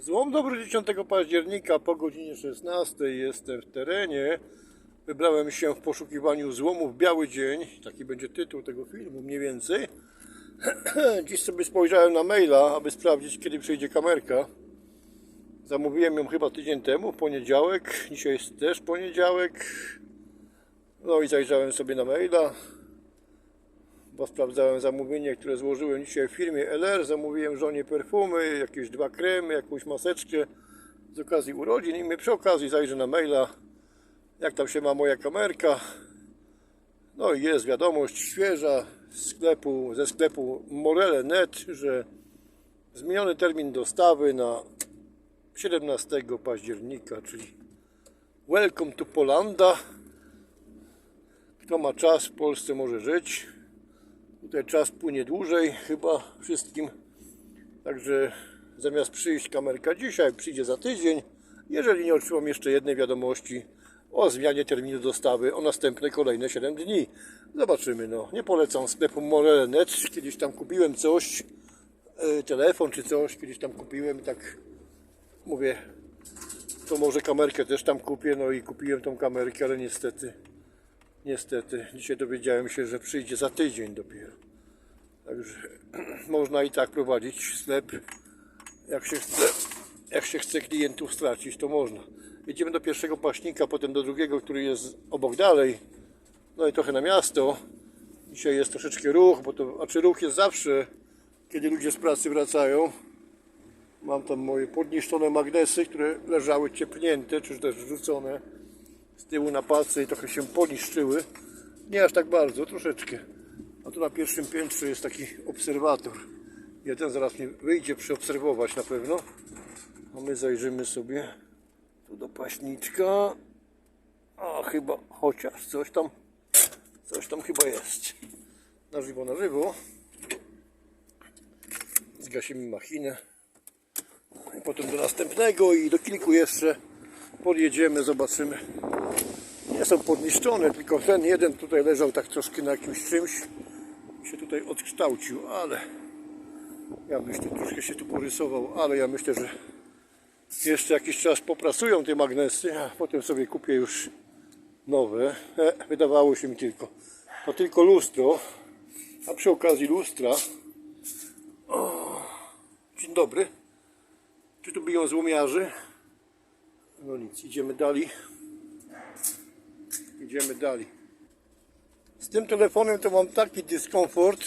Złom dobry 10 października po godzinie 16 jestem w terenie. Wybrałem się w poszukiwaniu złomów Biały Dzień. Taki będzie tytuł tego filmu mniej więcej. Dziś sobie spojrzałem na maila, aby sprawdzić kiedy przyjdzie kamerka. Zamówiłem ją chyba tydzień temu, w poniedziałek. Dzisiaj jest też poniedziałek. No i zajrzałem sobie na maila bo sprawdzałem zamówienie, które złożyłem dzisiaj w firmie LR. Zamówiłem żonie perfumy, jakieś dwa kremy, jakąś maseczkę z okazji urodzin i my przy okazji zajrzę na maila, jak tam się ma moja kamerka. No i jest wiadomość świeża z sklepu, ze sklepu Morele.net, że zmieniony termin dostawy na 17 października, czyli Welcome to Polanda. Kto ma czas w Polsce może żyć. Tutaj czas płynie dłużej chyba wszystkim. Także zamiast przyjść kamerka dzisiaj, przyjdzie za tydzień. Jeżeli nie otrzymam jeszcze jednej wiadomości o zmianie terminu dostawy o następne kolejne 7 dni. Zobaczymy. No. Nie polecam sklepu Morele.net. Kiedyś tam kupiłem coś, e, telefon czy coś, kiedyś tam kupiłem tak mówię, to może kamerkę też tam kupię. No i kupiłem tą kamerkę, ale niestety Niestety, dzisiaj dowiedziałem się, że przyjdzie za tydzień dopiero. Także można i tak prowadzić sklep. Jak się chce, jak się chce klientów stracić, to można. Jedziemy do pierwszego paśnika, potem do drugiego, który jest obok dalej. No i trochę na miasto. Dzisiaj jest troszeczkę ruch, bo to, znaczy ruch jest zawsze, kiedy ludzie z pracy wracają. Mam tam moje podniszczone magnesy, które leżały ciepnięte, czy też wrzucone z tyłu na palce i trochę się poniszczyły. Nie aż tak bardzo, troszeczkę. A tu na pierwszym piętrze jest taki obserwator. Jeden zaraz mnie wyjdzie przeobserwować na pewno. A my zajrzymy sobie tu do paśniczka. A chyba, chociaż coś tam, coś tam chyba jest. Na żywo, na żywo. Zgasimy machinę. I potem do następnego i do kilku jeszcze podjedziemy, zobaczymy nie są podniszczone, tylko ten jeden tutaj leżał tak troszkę na jakimś czymś i się tutaj odkształcił, ale ja myślę, troszkę się tu porysował, ale ja myślę, że jeszcze jakiś czas popracują te magnesy, a potem sobie kupię już nowe. E, wydawało się mi tylko, to tylko lustro, a przy okazji lustra o, dzień dobry czy tu biją złomiarzy? no nic, idziemy dalej Idziemy dalej. Z tym telefonem to mam taki dyskomfort,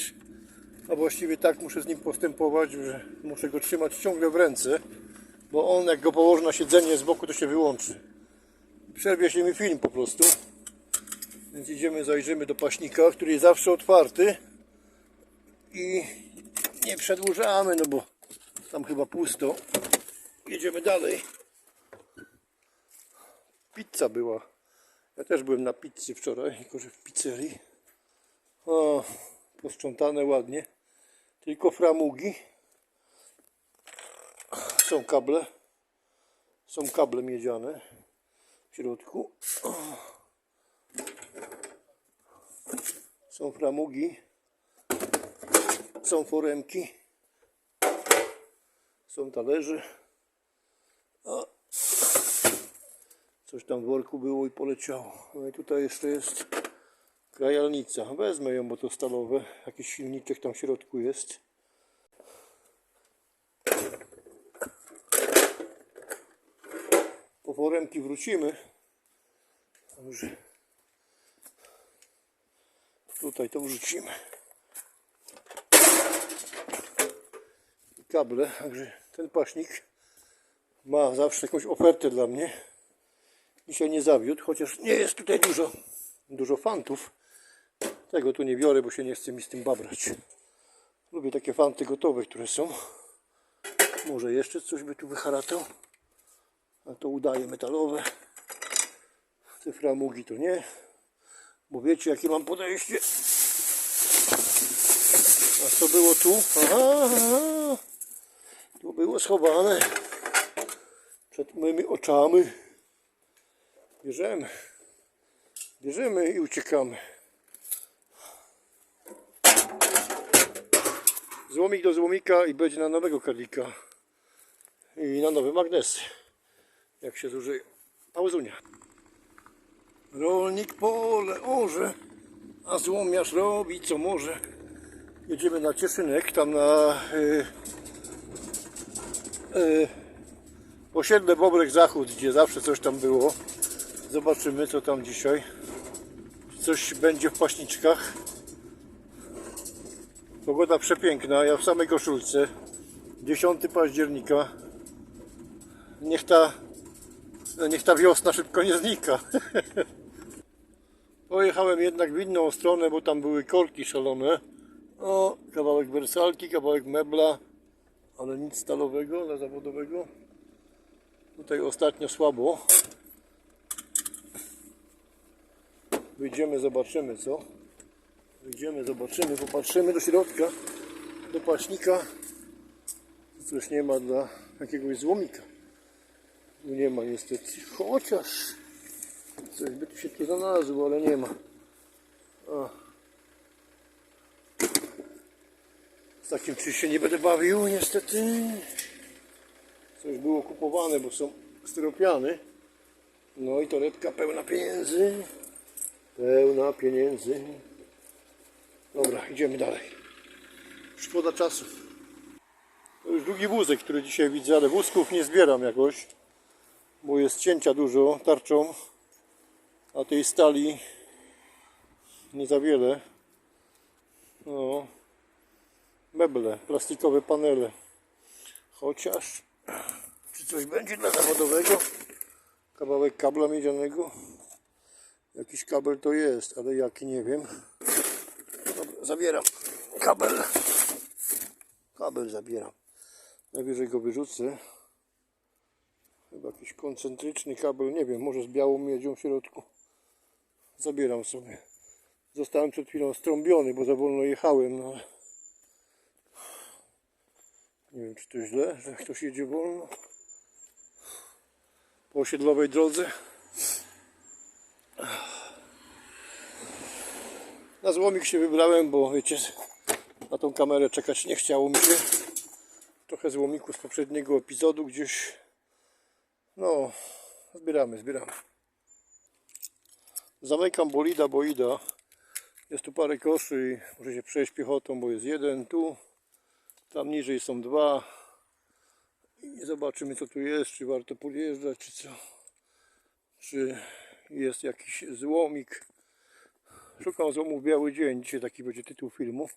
a właściwie tak muszę z nim postępować, że muszę go trzymać ciągle w ręce, bo on jak go położę na siedzenie z boku to się wyłączy. Przerwie się mi film po prostu. Więc idziemy, zajrzymy do paśnika, który jest zawsze otwarty i nie przedłużamy, no bo tam chyba pusto. Jedziemy dalej. Pizza była. Ja też byłem na pizzy wczoraj, tylko że w pizzerii. O, posprzątane ładnie. Tylko framugi. Są kable. Są kable miedziane w środku. Są framugi. Są foremki. Są talerze. Coś tam w worku było i poleciało. No i tutaj jeszcze jest krajalnica. Wezmę ją, bo to stalowe. Jakiś silniczek tam w środku jest. Po foremki wrócimy. Także tutaj to wrzucimy. I kable, także ten paśnik ma zawsze jakąś ofertę dla mnie. Dzisiaj nie zawiódł, chociaż nie jest tutaj dużo, dużo fantów. Tego tu nie biorę, bo się nie chce mi z tym babrać. Lubię takie fanty gotowe, które są. Może jeszcze coś by tu wyharatał. A to udaje metalowe. Te framugi to nie. Bo wiecie jakie mam podejście. A co było tu? Aha, aha. Tu było schowane. Przed moimi oczami. Bierzemy. Bierzemy i uciekamy. Złomik do złomika i będzie na nowego karlika. I na nowe magnesy. Jak się zużyje. Pauzunia. Rolnik pole orze, a złomiarz robi co może. Jedziemy na Cieszynek, tam na y, y, osiedle Bobrek Zachód, gdzie zawsze coś tam było. Zobaczymy co tam dzisiaj. Coś będzie w paśniczkach. Pogoda przepiękna, ja w samej koszulce. 10 października. Niech ta, niech ta wiosna szybko nie znika. Pojechałem jednak w inną stronę, bo tam były korki szalone. O, kawałek wersalki, kawałek mebla, ale nic stalowego, dla zawodowego. Tutaj ostatnio słabo. Wyjdziemy, zobaczymy co. Wyjdziemy, zobaczymy, popatrzymy do środka, do paśnika. Coś nie ma dla jakiegoś złomika. Tu nie ma niestety, chociaż coś by tu się tu znalazło, ale nie ma. O. Z takim czymś się nie będę bawił niestety. Coś było kupowane, bo są styropiany. No i torebka pełna pieniędzy. Pełna pieniędzy. Dobra, idziemy dalej. Szkoda czasu. To już drugi wózek, który dzisiaj widzę, ale wózków nie zbieram jakoś, bo jest cięcia dużo tarczą, a tej stali nie za wiele. No, meble, plastikowe panele. Chociaż, czy coś będzie dla zawodowego? Kawałek kabla miedzianego? Jakiś kabel to jest, ale jaki nie wiem. Dobra, zabieram kabel. Kabel zabieram. Najwyżej go wyrzucę. Chyba jakiś koncentryczny kabel, nie wiem, może z białą miedzią w środku. Zabieram sobie. Zostałem przed chwilą strąbiony, bo za wolno jechałem, no ale... Nie wiem, czy to źle, że ktoś jedzie wolno. Po osiedlowej drodze. Na złomik się wybrałem, bo wiecie, na tą kamerę czekać nie chciało mi się. Trochę złomiku z poprzedniego epizodu gdzieś. No, zbieramy, zbieramy. Zamykam bolida, boida. Jest tu parę koszy i możecie przejść piechotą, bo jest jeden tu. Tam niżej są dwa. I zobaczymy co tu jest, czy warto podjeżdżać, czy co. Czy jest jakiś złomik. Szukam złomu biały dzień. Dzisiaj taki będzie tytuł filmu.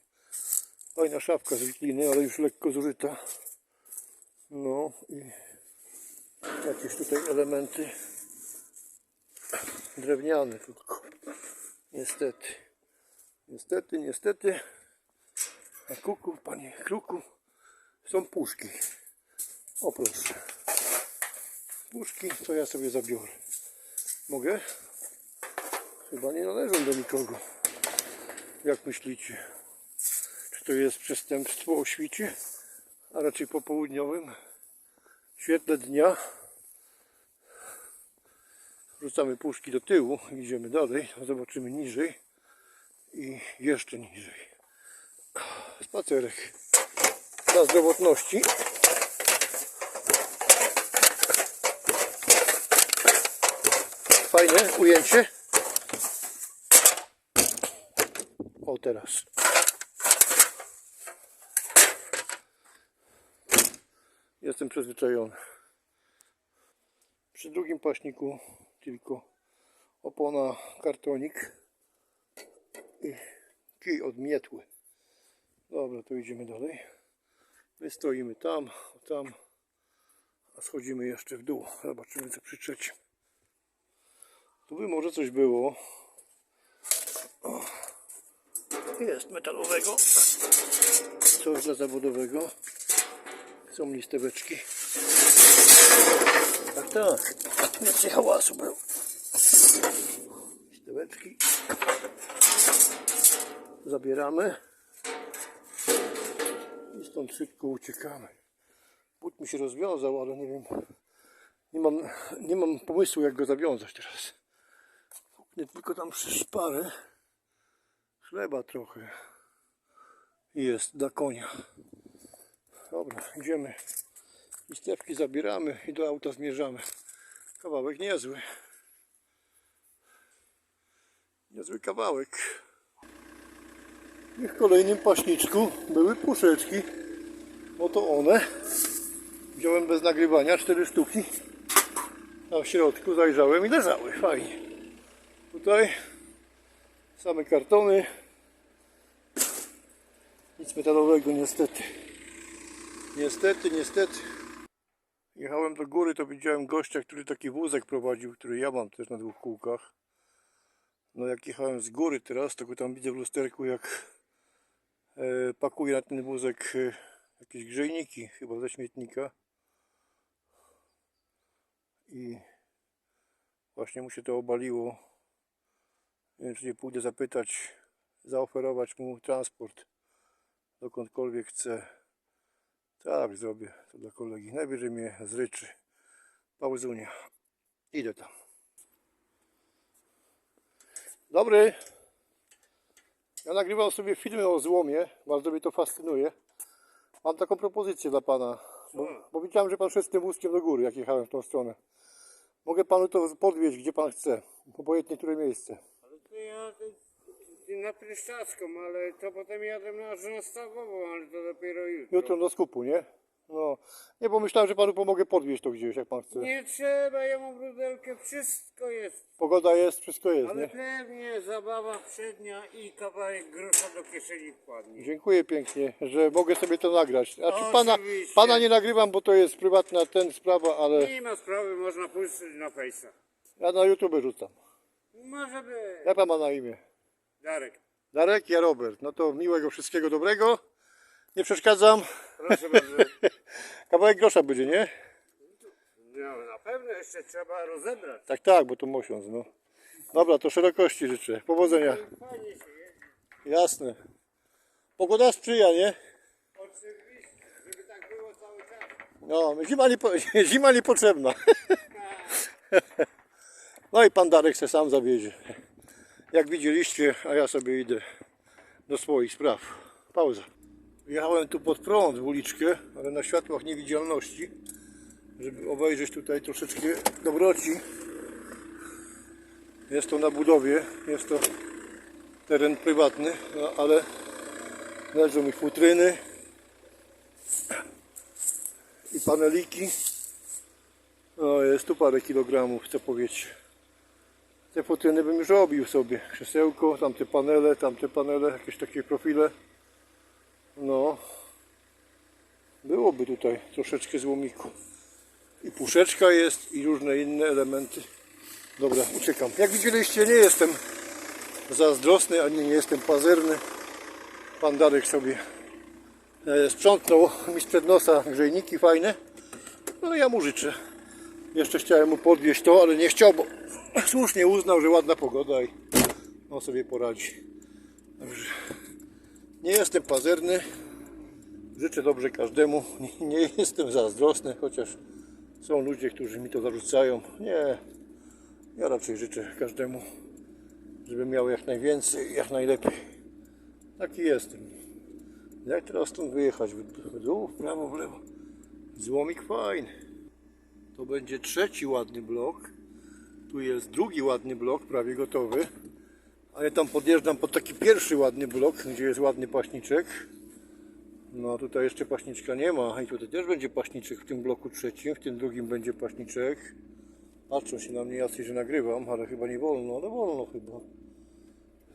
Fajna szafka z wikliny, ale już lekko zużyta. No i jakieś tutaj elementy drewniane tylko. Niestety. Niestety, niestety. Na kuku, panie kruku, są puszki. O proszę. Puszki to ja sobie zabiorę. Mogę? Chyba nie należą do nikogo. Jak myślicie? Czy to jest przestępstwo o świcie? A raczej po południowym świetle dnia. Wrzucamy puszki do tyłu, idziemy dalej, zobaczymy niżej i jeszcze niżej. Spacerek dla zdrowotności. Fajne ujęcie. O teraz. Jestem przyzwyczajony. Przy drugim paśniku tylko opona kartonik i kij od mietły. Dobra, to idziemy dalej. My stoimy tam, tam, a schodzimy jeszcze w dół. Zobaczymy co przy trzecim. Tu by może coś było. Jest metalowego. Coś dla zawodowego. Są listeweczki. Tak, tak. Więcej hałasu był. Listeweczki. Zabieramy. I stąd szybko uciekamy. But mi się rozwiązał, ale nie wiem. Nie mam, nie mam pomysłu jak go zawiązać teraz. Tylko tam przy szparę. Chleba trochę. Jest dla konia. Dobra, idziemy Listewki zabieramy i do auta zmierzamy. Kawałek niezły. Niezły kawałek. I w kolejnym paśniczku były puszeczki. Oto one. Wziąłem bez nagrywania cztery sztuki. Tam w środku zajrzałem i leżały. Fajnie. Tutaj same kartony. Nic metalowego niestety. Niestety, niestety. Jechałem do góry, to widziałem gościa, który taki wózek prowadził, który ja mam też na dwóch kółkach. No jak jechałem z góry teraz, to go tam widzę w lusterku, jak e, pakuje na ten wózek e, jakieś grzejniki, chyba ze śmietnika. I właśnie mu się to obaliło. Nie wiem, czy nie pójdę zapytać, zaoferować mu transport dokądkolwiek chce. Tak, zrobię to dla kolegi. Najwyżej mnie zryczy. Pauzunia. Idę tam. Dobry. Ja nagrywam sobie filmy o złomie. Bardzo mnie to fascynuje. Mam taką propozycję dla pana. Bo, bo widziałem, że pan szedł z tym wózkiem do góry, jak jechałem w tą stronę. Mogę panu to podwieźć, gdzie pan chce. Obojętnie które miejsce. Na Pryszczacką, ale to potem jadę na Żonstawową, ale to dopiero jutro. Jutro do skupu, nie? No. Nie, bo myślałem, że panu pomogę podwieźć to gdzieś, jak pan chce. Nie trzeba, ja mam brudelkę, wszystko jest. Pogoda jest, wszystko jest, Ale nie? pewnie zabawa przednia i kawałek grosza do kieszeni wpadnie. Dziękuję pięknie, że mogę sobie to nagrać. Znaczy pana, Oczywiście. pana nie nagrywam, bo to jest prywatna ten sprawa, ale Nie ma sprawy, można puścić na fejsa. ja na YouTube rzucam. Może by. Jak pan ma na imię? Darek, Darek, ja Robert. No to miłego wszystkiego dobrego. Nie przeszkadzam. proszę bardzo. Kawałek grosza będzie, nie? No, na pewno jeszcze trzeba rozebrać. Tak, tak, bo to mosiąc, no. Dobra, to szerokości życzę. Powodzenia. Fajnie się jeździ. Jasne. Pogoda sprzyja, nie? Oczywiście, żeby tak było cały czas. No, zima, nie, po- zima niepotrzebna. No i pan Darek se sam zawiezie. Jak widzieliście, a ja sobie idę do swoich spraw. Pauza. Jechałem tu pod prąd w uliczkę, ale na światłach niewidzialności, żeby obejrzeć tutaj troszeczkę dobroci. Jest to na budowie, jest to teren prywatny, no, ale leżą mi futryny i paneliki. No jest tu parę kilogramów, co powiedzieć. Te futryny bym już robił sobie. Krzesełko, tamte panele, tamte panele, jakieś takie profile. No. Byłoby tutaj troszeczkę złomiku. I puszeczka jest i różne inne elementy. Dobra, uciekam. Jak widzieliście, nie jestem zazdrosny, ani nie jestem pazerny. Pan Darek sobie e, sprzątnął mi sprzed nosa grzejniki fajne. No ja mu życzę. Jeszcze chciałem mu podwieźć to, ale nie chciał, bo słusznie uznał, że ładna pogoda i on sobie poradzi. Nie jestem pazerny. Życzę dobrze każdemu. Nie, nie jestem zazdrosny, chociaż są ludzie, którzy mi to zarzucają. Nie, ja raczej życzę każdemu, żeby miał jak najwięcej, jak najlepiej. Taki jestem. Jak teraz stąd wyjechać? W dół, w prawo, w lewo. Złomik fajny. To będzie trzeci ładny blok. Jest drugi ładny blok, prawie gotowy. A ja tam podjeżdżam pod taki pierwszy ładny blok, gdzie jest ładny paśniczek. No a tutaj jeszcze paśniczka nie ma. I tutaj też będzie paśniczek w tym bloku trzecim, w tym drugim będzie paśniczek. Patrzą się na mnie jacyś, że nagrywam, ale chyba nie wolno, ale wolno chyba.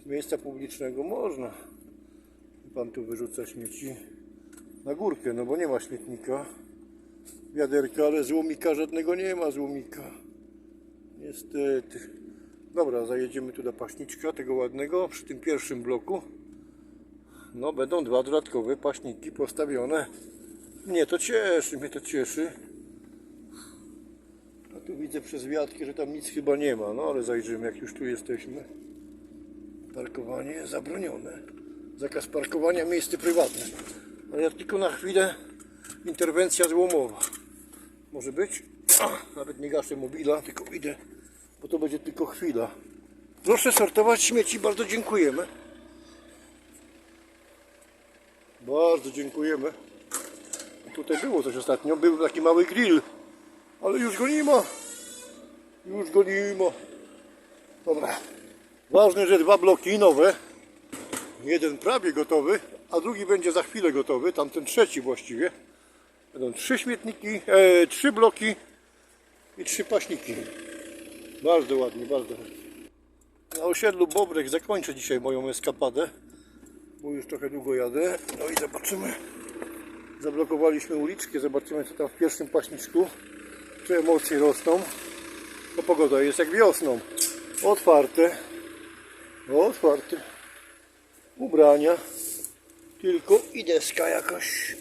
Z miejsca publicznego można. Pan tu wyrzuca śmieci na górkę, no bo nie ma śmietnika. Wiaderka, ale złomika żadnego nie ma złomika. Niestety. Dobra, zajedziemy tu do paśniczka tego ładnego przy tym pierwszym bloku. No będą dwa dodatkowe paśniki postawione. Mnie to cieszy, mnie to cieszy. A tu widzę przez wiatki, że tam nic chyba nie ma. No ale zajrzymy jak już tu jesteśmy. Parkowanie zabronione. Zakaz parkowania miejsce prywatne. Ale ja tylko na chwilę interwencja złomowa. Może być? Nawet nie gaszę mobila, tylko idę, bo to będzie tylko chwila. Proszę sortować śmieci, bardzo dziękujemy. Bardzo dziękujemy. Tutaj było coś ostatnio, był taki mały grill, ale już go nie ma. Już go nie ma. Dobra. Ważne, że dwa bloki nowe. Jeden prawie gotowy, a drugi będzie za chwilę gotowy. Tamten trzeci właściwie. Będą trzy śmietniki, e, trzy bloki i trzy paśniki. Bardzo ładnie, bardzo. Na osiedlu Bobrek zakończę dzisiaj moją eskapadę, bo już trochę długo jadę. No i zobaczymy. Zablokowaliśmy uliczkę, zobaczymy co tam w pierwszym paśniczku. Czy emocje rosną. To pogoda jest jak wiosną. Otwarte. Otwarte. Ubrania. Tylko i deska jakaś.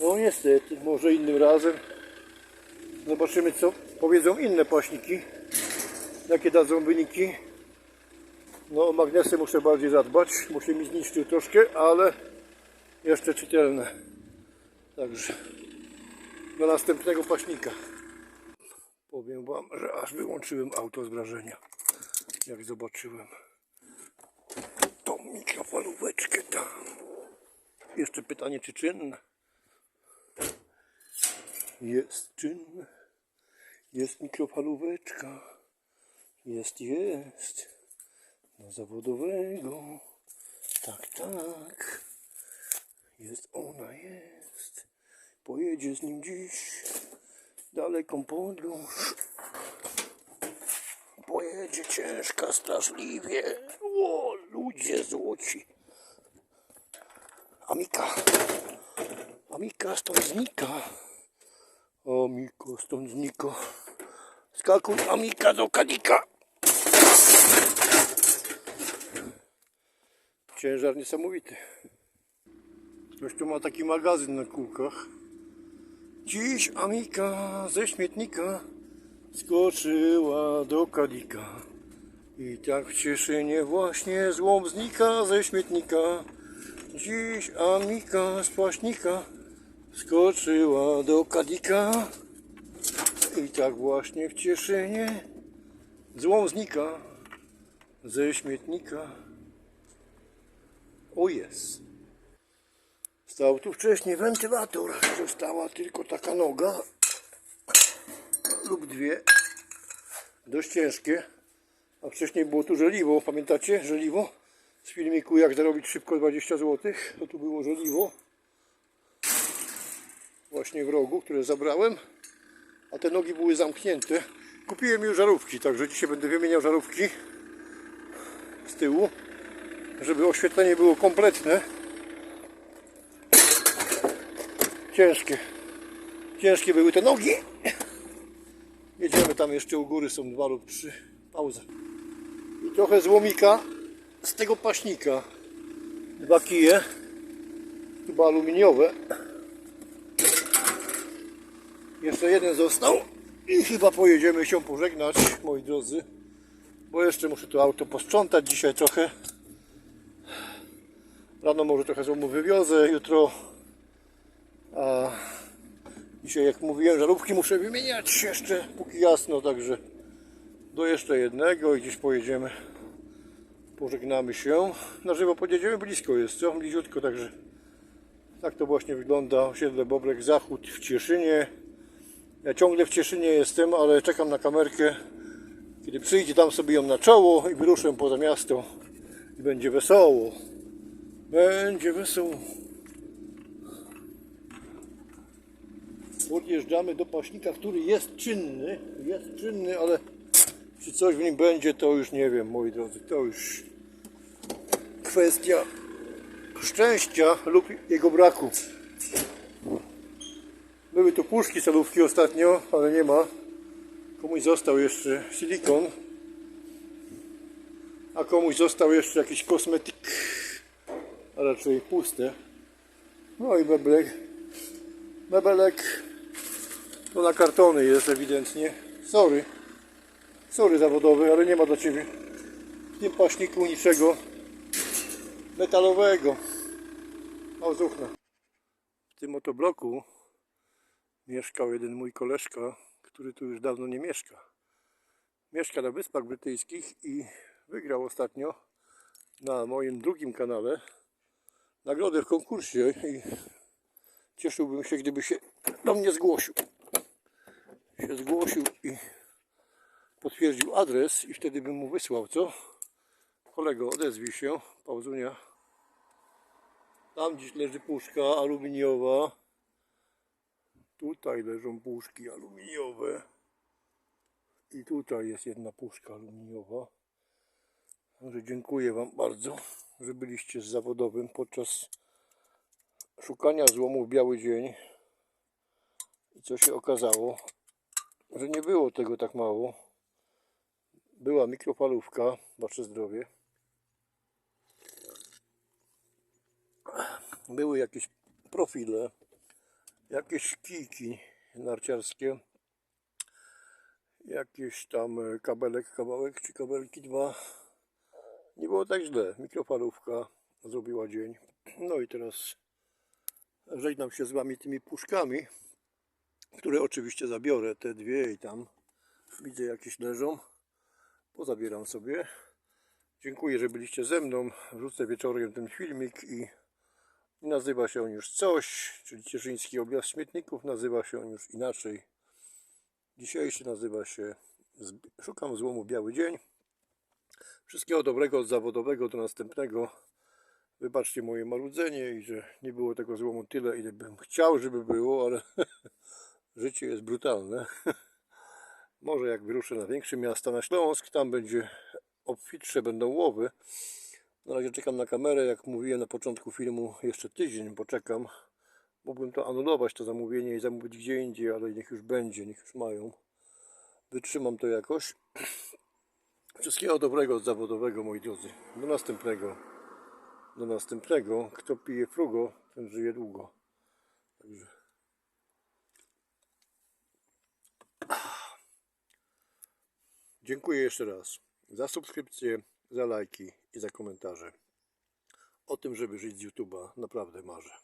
No niestety, może innym razem. Zobaczymy co powiedzą inne paśniki. Jakie dadzą wyniki. No o magnesy muszę bardziej zadbać. Muszę mi zniszczył troszkę, ale jeszcze czytelne. Także do następnego paśnika. Powiem wam, że aż wyłączyłem auto z wrażenia. Jak zobaczyłem tą mikrofalóweczkę tam. Jeszcze pytanie, czy czynne? Jest czynne. Jest mikrofalóweczka. Jest, jest. Do zawodowego. Tak, tak. Jest ona, jest. Pojedzie z nim dziś daleką podróż. Pojedzie ciężka, straszliwie. O, ludzie złoci. Amika. Amika stąd znika. Amiko stąd znika. Skakuj Amika do kadika. Ciężar niesamowity. Ktoś tu ma taki magazyn na kółkach. Dziś Amika ze śmietnika skoczyła do kadika. I tak w Cieszynie właśnie złom znika ze śmietnika. Dziś Amika z paśnika skoczyła do kadika. I tak właśnie w Cieszynie złom znika ze śmietnika. O jest. Stał tu wcześniej wentylator. Została tylko taka noga lub dwie. Dość ciężkie. A wcześniej było tu żeliwo. Pamiętacie żeliwo? Z filmiku jak zarobić szybko 20 zł. To tu było żeliwo. Właśnie w rogu, które zabrałem. A te nogi były zamknięte. Kupiłem już żarówki, także dzisiaj będę wymieniał żarówki z tyłu, żeby oświetlenie było kompletne. Ciężkie. Ciężkie były te nogi. Jedziemy tam jeszcze u góry, są dwa lub trzy. Pauza. I trochę złomika z tego paśnika. Dwa kije. Chyba aluminiowe. Jeszcze jeden został. I chyba pojedziemy się pożegnać, moi drodzy. Bo jeszcze muszę to auto posprzątać dzisiaj trochę. Rano może trochę złomu wywiozę, jutro a dzisiaj, jak mówiłem, żarówki muszę wymieniać jeszcze, póki jasno, także do jeszcze jednego i gdzieś pojedziemy. Pożegnamy się. Na żywo podjedziemy, blisko jest, co? Bliziutko, także tak to właśnie wygląda osiedle Bobrek Zachód w Cieszynie. Ja ciągle w Cieszynie jestem, ale czekam na kamerkę. Kiedy przyjdzie, dam sobie ją na czoło i wyruszę poza miasto. I będzie wesoło. Będzie wesoło. podjeżdżamy do paśnika, który jest czynny, jest czynny, ale czy coś w nim będzie, to już nie wiem, moi drodzy, to już kwestia szczęścia lub jego braku. Były tu puszki salówki ostatnio, ale nie ma. Komuś został jeszcze silikon, a komuś został jeszcze jakiś kosmetyk, a raczej puste. No i mebelek, mebelek to na kartony jest ewidentnie. Sorry. Sorry zawodowy, ale nie ma dla Ciebie w tym paśniku niczego metalowego. O, zuchna. W tym oto bloku mieszkał jeden mój koleżka, który tu już dawno nie mieszka. Mieszka na Wyspach Brytyjskich i wygrał ostatnio na moim drugim kanale nagrodę w konkursie i cieszyłbym się, gdyby się do mnie zgłosił. Się zgłosił i potwierdził adres i wtedy bym mu wysłał, co? Kolego, odezwij się, pauzunia. Tam gdzieś leży puszka aluminiowa. Tutaj leżą puszki aluminiowe. I tutaj jest jedna puszka aluminiowa. Także dziękuję Wam bardzo, że byliście z zawodowym podczas szukania złomu w biały dzień. I co się okazało, że nie było tego tak mało. Była mikrofalówka, Wasze zdrowie. Były jakieś profile, jakieś kijki narciarskie, jakieś tam kabelek, kawałek czy kabelki dwa. Nie było tak źle. Mikrofalówka zrobiła dzień. No i teraz żegnam się z Wami tymi puszkami, które oczywiście zabiorę, te dwie i tam widzę jakieś leżą. Pozabieram sobie. Dziękuję, że byliście ze mną. Wrzucę wieczorem ten filmik i nazywa się on już coś, czyli Cieszyński Objazd Śmietników. Nazywa się on już inaczej. Dzisiejszy nazywa się Szukam złomu Biały Dzień. Wszystkiego dobrego od zawodowego do następnego. Wybaczcie moje marudzenie i że nie było tego złomu tyle, ile bym chciał, żeby było, ale życie jest brutalne. Może jak wyruszę na większe miasta na Śląsk, tam będzie obfitsze będą łowy. Na razie czekam na kamerę, jak mówiłem na początku filmu, jeszcze tydzień poczekam. Mógłbym to anulować, to zamówienie i zamówić gdzie indziej, ale niech już będzie, niech już mają. Wytrzymam to jakoś. Wszystkiego dobrego od zawodowego, moi drodzy. Do następnego. Do następnego. Kto pije frugo, ten żyje długo. Także. Dziękuję jeszcze raz za subskrypcję, za lajki i za komentarze. O tym, żeby żyć z YouTube'a, naprawdę marzę.